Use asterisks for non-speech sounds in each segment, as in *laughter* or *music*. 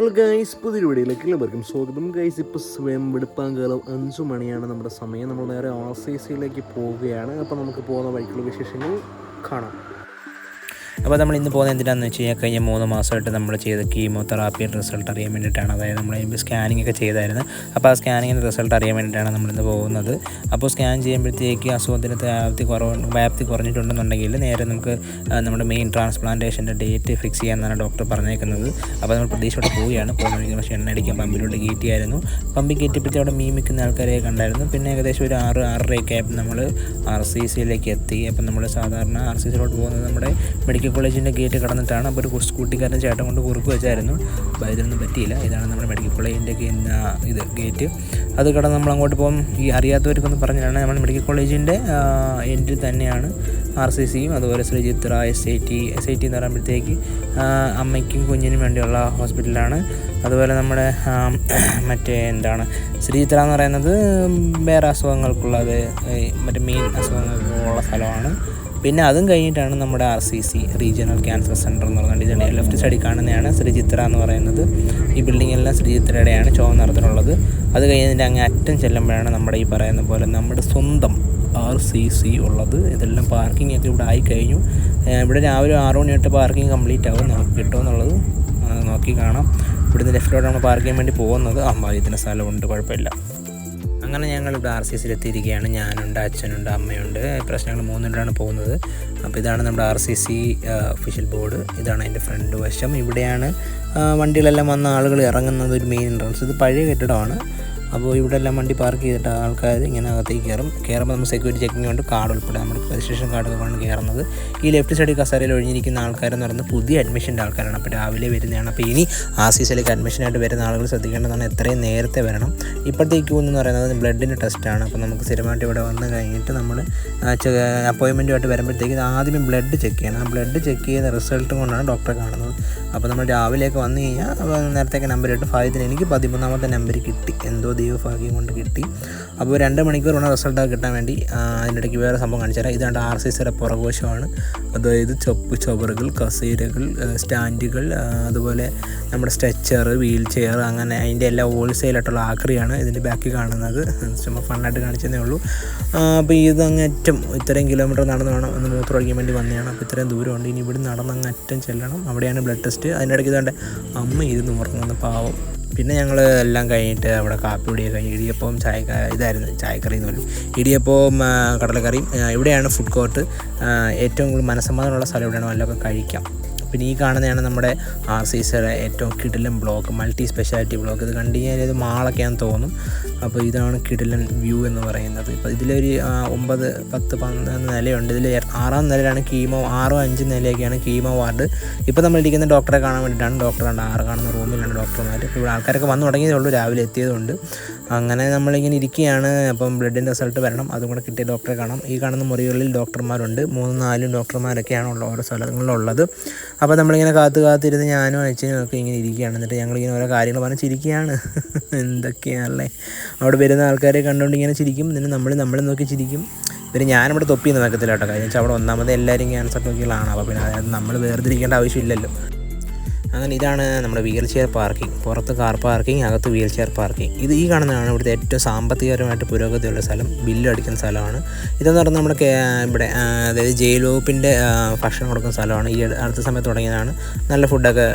Hello guys പുതിയൊരു വീഡിയോയിലേക്ക് എല്ലാവർക്കും സ്വാഗതം. ഗൈസ് ഇപ്പോൾ സ്വയം വെടുപ്പാങ്കാലം അഞ്ചു മണിയാണ് നമ്മുടെ സമയം. നമ്മൾ നേരെ ആർ സി സിയിലേക്ക് പോവുകയാണ്. അപ്പോൾ നമുക്ക് പോകുന്ന വഴിക്കുള്ള വിശേഷങ്ങൾ കാണാം. അപ്പോൾ നമ്മൾ ഇന്ന് പോകുന്നത് എന്തിനാണെന്ന് വെച്ച് കഴിഞ്ഞാൽ കഴിഞ്ഞ മൂന്ന് മാസമായിട്ട് നമ്മൾ ചെയ്ത കീമോതെറാപ്പിയുടെ റിസൾട്ട് അറിയാൻ വേണ്ടിയിട്ടാണ്. അതായത് നമ്മൾ സ്കാനിങ് ഒക്കെ ചെയ്തായിരുന്നു. അപ്പോൾ ആ സ്കാനിങ്ങിന്റെ റിസൾട്ട് അറിയാൻ വേണ്ടിയിട്ടാണ് നമ്മളിന്ന് പോകുന്നത്. അപ്പോൾ സ്കാൻ ചെയ്യുമ്പോഴത്തേക്ക് അസുഖത്തിന് വ്യാപ്തി കുറവ് വ്യാപ്തി കുറഞ്ഞിട്ടുണ്ടെന്നുണ്ടെങ്കിൽ നേരെ നമുക്ക് നമ്മുടെ മെയിൻ ട്രാൻസ്പ്ലാന്റേഷന്റെ ഡേറ്റ് ഫിക്സ് ചെയ്യാമെന്നാണ് ഡോക്ടർ പറഞ്ഞേക്കുന്നത്. അപ്പോൾ നമ്മൾ പ്രതീക്ഷയോടെ പോവുകയാണ്. പോകുന്ന പക്ഷേ എണ്ണ അടിക്കാൻ പമ്പിലോട്ട് കയറ്റിയായിരുന്നു പമ്പിൽ കയറ്റിയപ്പോഴത്തെ അവിടെ മീമിക്കുന്ന ആൾക്കാരെ കണ്ടായിരുന്നു. പിന്നെ ഏകദേശം ഒരു ആറ് ആറരയൊക്കെ ആയപ്പോൾ നമ്മൾ ആർ സി സിയിലേക്ക് എത്തി. അപ്പം നമ്മൾ സാധാരണ ആർ സി സിയിലോട്ട് പോകുന്നത് നമ്മുടെ മെഡിക്കൽ കോളേജിന്റെ ഗേറ്റ് കടന്നിട്ടാണ് അപ്പോൾ ഒരു സ്കൂട്ടിക്കാരൻ ചേട്ടൻ കൊണ്ട് കുറുക്ക് വെച്ചായിരുന്നു. അപ്പോൾ ഇതിനൊന്നും പറ്റിയില്ല. ഇതാണ് നമ്മുടെ മെഡിക്കൽ കോളേജിന്റെ ഇത് ഗേറ്റ്. അത് കടന്ന് നമ്മൾ അങ്ങോട്ട് പോകും. ഈ അറിയാത്തവർക്കൊന്ന് പറഞ്ഞാണ് നമ്മൾ മെഡിക്കൽ കോളേജിന്റെ എൻഡിൽ തന്നെയാണ് ആർ സി സിയും അതുപോലെ Sreechitra S I T S I T എന്ന് പറയുമ്പോഴത്തേക്ക് അമ്മയ്ക്കും കുഞ്ഞിനും വേണ്ടിയുള്ള ഹോസ്പിറ്റലാണ്. അതുപോലെ നമ്മുടെ മറ്റേ എന്താണ് ശ്രീചിത്ര എന്ന് പറയുന്നത് വേറെ അസുഖങ്ങൾക്കുള്ളത് മറ്റേ മെയിൻ അസുഖങ്ങൾക്കുള്ള സ്ഥലമാണ്. പിന്നെ അതും കഴിഞ്ഞിട്ടാണ് നമ്മുടെ R C C regional cancer centre എന്ന് പറയുന്നത് ഇതാണ് ലെഫ്റ്റ് സൈഡിൽ കാണുന്നതാണ് ശ്രീചിത്ര എന്ന് പറയുന്നത്. ഈ ബിൽഡിംഗ് എല്ലാം ശ്രീചിത്രയുടെയാണ് ചുവന്ന നിറത്തിലുള്ളത് അത് കഴിഞ്ഞതിന്റെ അങ്ങ് അറ്റം ചെല്ലുമ്പോഴാണ് നമ്മുടെ ഈ പറയുന്ന പോലെ നമ്മുടെ സ്വന്തം ആർ സി സി ഉള്ളത്. ഇതെല്ലാം പാർക്കിംഗ് ഒക്കെ ഇവിടെ ആയി കഴിഞ്ഞു. ഇവിടെ രാവിലെ ആറ് മണി തൊട്ട് പാർക്കിംഗ് കംപ്ലീറ്റ് ആവും. നമുക്ക് കിട്ടുമെന്നുള്ളത് നോക്കി കാണാം. ഇവിടുന്ന് ലെഫ്റ്റിലോട്ട് നമ്മൾ പാർക്ക് ചെയ്യാൻ വേണ്ടി പോകുന്നത്. അമ്മ ഇതിന് സ്ഥലമുണ്ട് കുഴപ്പമില്ല. അങ്ങനെ ഞങ്ങൾ ഇവിടെ ആർ സി സിയിൽ എത്തിയിരിക്കുകയാണ് ഞാനുണ്ട് അച്ഛനുണ്ട് അമ്മയുണ്ട്. പ്രശ്നങ്ങൾ മൂന്നുണ്ടാണ് പോകുന്നത്. അപ്പോൾ ഇതാണ് നമ്മുടെ R C C official board ഇതാണ് അതിന്റെ ഫ്രണ്ട് വശം. ഇവിടെയാണ് വണ്ടികളെല്ലാം വന്ന ആളുകൾ ഇറങ്ങുന്നത് ഒരു മെയിൻ എൻട്രൻസ് ഇത് പഴയ കെട്ടിടമാണ്. അപ്പോൾ ഇവിടെ എല്ലാം വണ്ടി പാർക്ക് ചെയ്തിട്ട് ആൾക്കാർ ഇങ്ങനെ അകത്തേക്ക് കയറും. കയറുമ്പോൾ നമ്മൾ സെക്യൂരിറ്റി ചെക്കിംഗ് കൊണ്ട് കാർഡ് ഉൾപ്പെടെ നമ്മൾ രജിസ്ട്രേഷൻ കാർഡൊക്കെ കൊണ്ട് കയറുന്നത്. ഈ ലെഫ്റ്റ് സൈഡിൽ കസേരയിൽ ഒഴിഞ്ഞിരിക്കുന്ന ആൾക്കാരെന്ന് പറയുന്നത് പുതിയ അഡ്മിഷന്റെ ആൾക്കാരാണ്. അപ്പോൾ രാവിലെ വരുന്നതാണ്. അപ്പോൾ ഇനി ആ സീസണിലേക്ക് അഡ്മിഷനായിട്ട് വരുന്ന ആളുകൾ ശ്രദ്ധിക്കേണ്ടതാണ്. എത്രയും നേരത്തെ വരണം. ഇപ്പോഴത്തെ ക്യൂ എന്ന് പറയുന്നത് ബ്ലഡിന്റെ ടെസ്റ്റാണ് അപ്പോൾ നമുക്ക് സ്ഥിരമായിട്ട് ഇവിടെ വന്ന് കഴിഞ്ഞിട്ട് നമ്മൾ അപ്പോയിൻമെന്റുമായിട്ട് വരുമ്പോഴത്തേക്ക് ആദ്യമേ ബ്ലഡ് ചെക്ക് ചെയ്യണം. ആ ബ്ലഡ് ചെക്ക് ചെയ്യുന്ന റിസൾട്ട് കൊണ്ടാണ് ഡോക്ടറെ കാണുന്നത്. അപ്പോൾ നമ്മൾ രാവിലെയൊക്കെ വന്നു കഴിഞ്ഞാൽ അപ്പോൾ നേരത്തെയൊക്കെ നമ്പർ ഇട്ട്. ഭാഗ്യത്തിന് എനിക്ക് പതിമൂന്നാമത്തെ നമ്പർ കിട്ടി. എന്തോ ദൈവഭാഗ്യം കൊണ്ട് കിട്ടി. അപ്പോൾ രണ്ട് മണിക്കൂർ വേണം റിസൾട്ട് കിട്ടാൻ വേണ്ടി. അതിനിടയ്ക്ക് വേറെ സംഭവം കാണിച്ചു തരാം. ഇതാണ്ട് ആർ സി സിയുടെ പുറകോശമാണ് അതായത് ചൊപ്പ് ചവറുകൾ കസേരകൾ സ്റ്റാൻഡുകൾ അതുപോലെ നമ്മുടെ സ്ട്രെച്ചർ വീൽ ചെയർ അങ്ങനെ അതിന്റെ എല്ലാ ഹോൾസെയിലായിട്ടുള്ള ആക്രിയാണ് ഇതിന്റെ ബാക്കിൽ കാണുന്നത്. ചുമ്മാ ഫണ്ണായിട്ട് കാണിച്ചതേ ഉള്ളൂ. അപ്പോൾ ഇത് ഇത്രയും കിലോമീറ്റർ നടന്ന് വേണം ഒന്ന് മൂത്രം ഒഴിക്കാൻ വേണ്ടി വന്നതാണ്. അപ്പോൾ ഇത്രയും ദൂരമുണ്ട്. ഇനി ഇവിടെ നടന്ന് അങ്ങ് അറ്റം ചെല്ലണം. അവിടെയാണ് ബ്ലഡ് ടെസ്റ്റ് അതിനിടയ്ക്ക് ഇതാണ്ട് അമ്മ ഇരുന്ന് ഉറങ്ങുന്ന പാവം. പിന്നെ ഞങ്ങൾ എല്ലാം കഴിഞ്ഞിട്ട് അവിടെ കാപ്പി കുടിയൊക്കെ കഴിഞ്ഞ് ഇടിയപ്പവും ചായ ഇതായിരുന്നു ചായക്കറി എന്ന് പറയും ഇടിയപ്പവും കടലക്കറിയും ഇവിടെയാണ് ഫുഡ് കോർട്ട് ഏറ്റവും കൂടുതൽ മനസ്സമ്മതമുള്ള സ്ഥലം ഇവിടെയാണ് വല്ലതൊക്കെ കഴിക്കാം. പിന്നെ ഈ കാണുന്നതാണ് നമ്മുടെ ആർ സി സിയുടെ ഏറ്റവും കിടിലൻ ബ്ലോക്ക് മൾട്ടി സ്പെഷ്യാലിറ്റി ബ്ലോക്ക്. ഇത് കണ്ടു കഴിഞ്ഞാൽ ഇത് മാളൊക്കെയാണെന്ന് തോന്നും. അപ്പോൾ ഇതാണ് കിടിലൻ വ്യൂ എന്ന് പറയുന്നത്. ഇപ്പോൾ ഇതിലൊരു ഒമ്പത് പത്ത് പന്ത്രണ്ട് നിലയുണ്ട്. ഇതിൽ ആറാം നിലയിലാണ് കീമോ ആറോ അഞ്ച് നിലയൊക്കെയാണ് കീമോ വാർഡ്. ഇപ്പോൾ നമ്മൾ ഇരിക്കുന്ന ഡോക്ടറെ കാണാൻ വേണ്ടിയിട്ടാണ് ഡോക്ടർ ആറ് കാണുന്ന റൂമിലാണ് ഡോക്ടർമാർ ഇവിടെ ആൾക്കാരൊക്കെ വന്നു തുടങ്ങിയതേ ഉള്ളൂ. രാവിലെ എത്തിയതുകൊണ്ട് അങ്ങനെ നമ്മളിങ്ങനെ ഇരിക്കുകയാണ്. അപ്പം ബ്ലഡിന്റെ റിസൾട്ട് വരണം. അതും കൂടെ കിട്ടിയ ഡോക്ടറെ കാണാം. ഈ കാണുന്ന മുറികളിൽ ഡോക്ടർമാരുണ്ട് മൂന്നും നാലും ഡോക്ടർമാരൊക്കെയാണ് ഉള്ള ഓരോ സ്ഥലങ്ങളിലുള്ളത്. അപ്പോൾ നമ്മളിങ്ങനെ കാത്ത് കാത്തിരുന്ന് ഞാനും അച്ഛനും ഒക്കെ ഇങ്ങനെ ഇരിക്കുകയാണ്. എന്നിട്ട് ഞങ്ങളിങ്ങനെ ഓരോ കാര്യങ്ങൾ പറഞ്ഞ് ചിരിക്കുകയാണ്. *laughs* എന്തൊക്കെയാണല്ലേ അവിടെ വരുന്ന ആൾക്കാരെ കണ്ടുകൊണ്ട് ഇങ്ങനെ ചിരിക്കും. എന്നിട്ട് നമ്മൾ നമ്മളെ നോക്കി ചിരിക്കും. പിന്നെ ഞാനിവിടെ തൊപ്പിയൊന്നും വെക്കത്തില്ല കേട്ടോ. കാര്യം വെച്ചാൽ അവിടെ ഒന്നാമത് എല്ലാവരും ക്യാൻസർ രോഗികളാണ്. അപ്പോൾ പിന്നെ അതായത് നമ്മൾ വേർതിരിക്കേണ്ട ആവശ്യമില്ലല്ലോ. അങ്ങനെ ഇതാണ് നമ്മുടെ വീൽ ചെയർ പാർക്കിംഗ് പുറത്ത് കാർ പാർക്കിംഗ് അകത്ത് വീൽ ചെയർ പാർക്കിംഗ് ഇത് ഈ കാണുന്നതാണ് ഇവിടുത്തെ ഏറ്റവും സാമ്പത്തികപരമായിട്ട് പുരോഗതിയുള്ള സ്ഥലം. ബില്ല് അടിക്കുന്ന സ്ഥലമാണ്. ഇതെന്ന് പറഞ്ഞാൽ നമ്മുടെ ഇവിടെ അതായത് ജയിൽ വകുപ്പിന്റെ ഭക്ഷണം കൊടുക്കുന്ന സ്ഥലമാണ്. ഈ അടുത്ത സമയത്ത് തുടങ്ങിയതാണ്. നല്ല ഫുഡൊക്കെ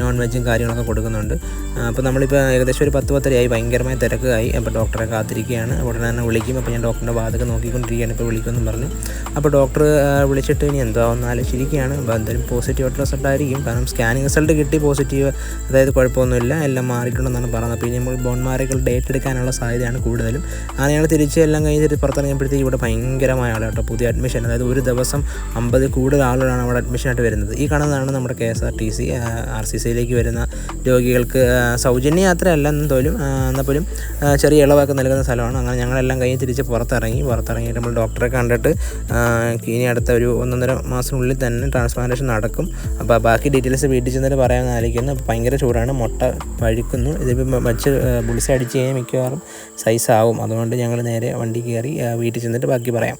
നോൺ വെജും കാര്യങ്ങളൊക്കെ കൊടുക്കുന്നുണ്ട്. അപ്പോൾ നമ്മളിപ്പോൾ ഏകദേശം ഒരു പത്ത് പത്തരയായി ഭയങ്കരമായ തിരക്കായി. അപ്പോൾ ഡോക്ടറെ കാത്തിരിക്കുകയാണ്. ഉടനെ തന്നെ വിളിക്കും. അപ്പോൾ ഞാൻ ഡോക്ടറിന്റെ വാതൊക്കെ നോക്കിക്കൊണ്ടിരിക്കുകയാണ്. ഇപ്പോൾ വിളിക്കുമെന്നും പറഞ്ഞു. അപ്പോൾ ഡോക്ടർ വിളിച്ചിട്ട് ഇനി എന്താവുന്ന ആലോചിച്ചിരിക്കുകയാണ്. അപ്പോൾ എന്തായാലും പോസിറ്റീവ് റിസൾട്ട് ആയിരിക്കും. കാരണം സ്കാനിങ് റിസൾട്ട് കിട്ടി പോസിറ്റീവ് അതായത് കുഴപ്പമൊന്നുമില്ല എല്ലാം മാറിയിട്ടുണ്ടെന്നാണ് പറയുന്നത്. അപ്പോൾ ഇനി നമ്മൾ ബോൺമാരകൾ ഡേറ്റ് എടുക്കാനുള്ള സാധ്യതയാണ് കൂടുതലും. അങ്ങനെ ഞങ്ങൾ തിരിച്ച് എല്ലാം കഴിഞ്ഞ് തിരിച്ച് പുറത്തിറങ്ങിയപ്പോഴത്തേക്ക് ഇവിടെ ഭയങ്കരമായ ആളാണ് കേട്ടോ. പുതിയ അഡ്മിഷൻ അതായത് ഒരു ദിവസം അമ്പത് കൂടുതൽ ആളുകളാണ് അവിടെ അഡ്മിഷനായിട്ട് വരുന്നത്. ഈ കാണുന്നതാണ് നമ്മുടെ K S R T C R C സിയിലേക്ക് വരുന്ന രോഗികൾക്ക് സൗജന്യ യാത്രയല്ല എന്ന് തോലും എന്നാൽ പോലും ചെറിയ ഇളവൊക്കെ നൽകുന്ന സ്ഥലമാണ്. അങ്ങനെ ഞങ്ങളെല്ലാം കഴിഞ്ഞ് തിരിച്ച് പുറത്തിറങ്ങി പുറത്തിറങ്ങിയിട്ട് നമ്മൾ ഡോക്ടറെ കണ്ടിട്ട് ഇനി അടുത്ത ഒരു ഒന്നൊന്നര മാസത്തിനുള്ളിൽ തന്നെ ട്രാൻസ്പ്ലാന്റേഷൻ നടക്കും. അപ്പോൾ ബാക്കി ഡീറ്റെയിൽസ് വീട്ടിൽ ചെന്നിട്ട് പറയാമെന്ന് ആലോചിക്കുന്നു ഭയങ്കര ചൂടാണ്. മുട്ട പഴുക്കുന്നു. ഇതിപ്പോൾ മച്ച് ബുളിസ അടിച്ച് കഴിഞ്ഞാൽ മിക്കവാറും സൈസ് ആവും. അതുകൊണ്ട് ഞങ്ങൾ നേരെ വണ്ടി കയറി വീട്ടിൽ ചെന്നിട്ട് ബാക്കി പറയാം.